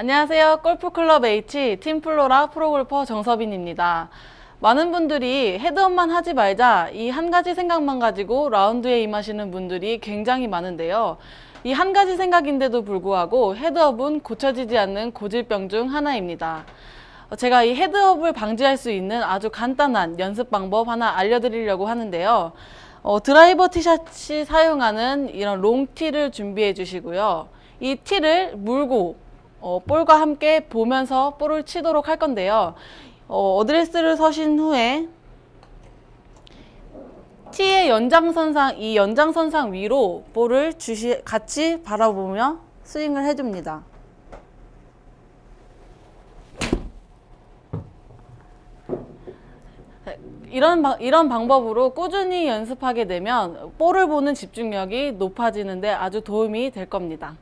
안녕하세요. 골프클럽 H 팀플로라 프로골퍼 정서빈입니다. 많은 분들이 헤드업만 하지 말자 이 한 가지 생각만 가지고 라운드에 임하시는 분들이 굉장히 많은데요. 이 한 가지 생각인데도 불구하고 헤드업은 고쳐지지 않는 고질병 중 하나입니다. 어, 제가 이 헤드업을 방지할 수 있는 아주 간단한 연습 방법 하나 알려드리려고 하는데요. 어, 드라이버 티샷이 사용하는 이런 롱 티를 준비해 주시고요. 이 티를 물고 어, 볼과 함께 보면서 볼을 치도록 할 건데요. 어, 어드레스를 서신 후에 티의 연장선상 이 연장선상 위로 볼을 주시 같이 바라보며 스윙을 해줍니다. 이런 방, 이런 방법으로 꾸준히 연습하게 되면 볼을 보는 집중력이 높아지는데 아주 도움이 될 겁니다.